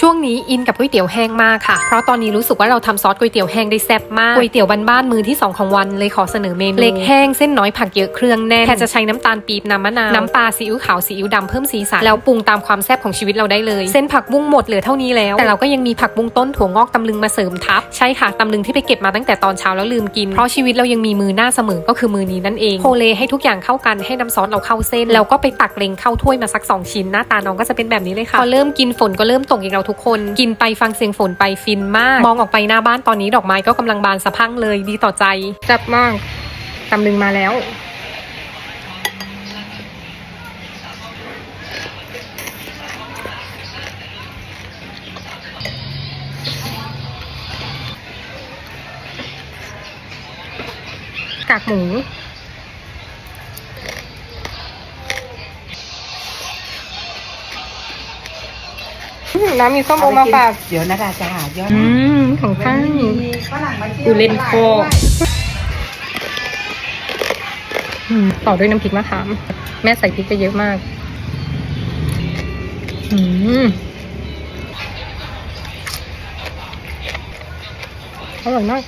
ช่วงนี้อินกับก๋วยเตี๋ยวแห้งมากค่ะ เพราะตอนนี้รู้สึกว่าเราทำซอสก๋วยเตี๋ยวแห้งได้แซ่บมาก ก๋วยเตี๋ยวบ้านๆมือที่ 2 ของวันเลยขอเสนอเมนู เล็กแห้งเส้นน้อยผักเยอะเครื่องแน่นแค่จะใช้น้ำตาลปี๊บน้ำมะนาว น้ำปลาซีอิ๊วขาวซีอิ๊วดำเพิ่มสีสัน แล้วปรุงตามความแซ่บของชีวิตเราได้เลย เส้นผักบุ้งหมดเหลือเท่านี้แล้ว แต่เราก็ยังมีผักบุ้งต้นถั่วงอกตำลึงมาเสริมทับ ใช่ค่ะตำลึงที่ไปเก็บมาตั้งแต่ตอนเช้าแล้วลืมกิน เพราะชีวิตเรายังมีมือหน้าเสมอ ก็คือมือนี้นั่นเอง โคเลให้ทุกอย่างเข้ากันให้น้ำซอสเราเข้าเส้นแล้วก็ไปตักเล็งเข้าถ้วยมาสักสองชิ้นหน้าตาน้องก็จะเป็นแบบนี้เลยค่ะพอเริ่มกินฝนก็เริ่มตกอีกแล้วทุกคนกินไปฟังเสียงฝนไปฟินมาก มองออกไปหน้าบ้านตอนนี้ดอกไม้ก็กำลังบานสะพั่งเลยดีต่อใจแซ่บมากตำลึงมาแล้วกากหมู น้ำมีส้มโอมาฝาก เดี๋ยวนาดาจะหายอดอืม ของข้างมีฝรั่งมาที่ยวดูเล่นโคอืมต่อด้วยน้ำพริกมะขาม แม่ใส่พริกไปเยอะมาก อืมอร่อยมาก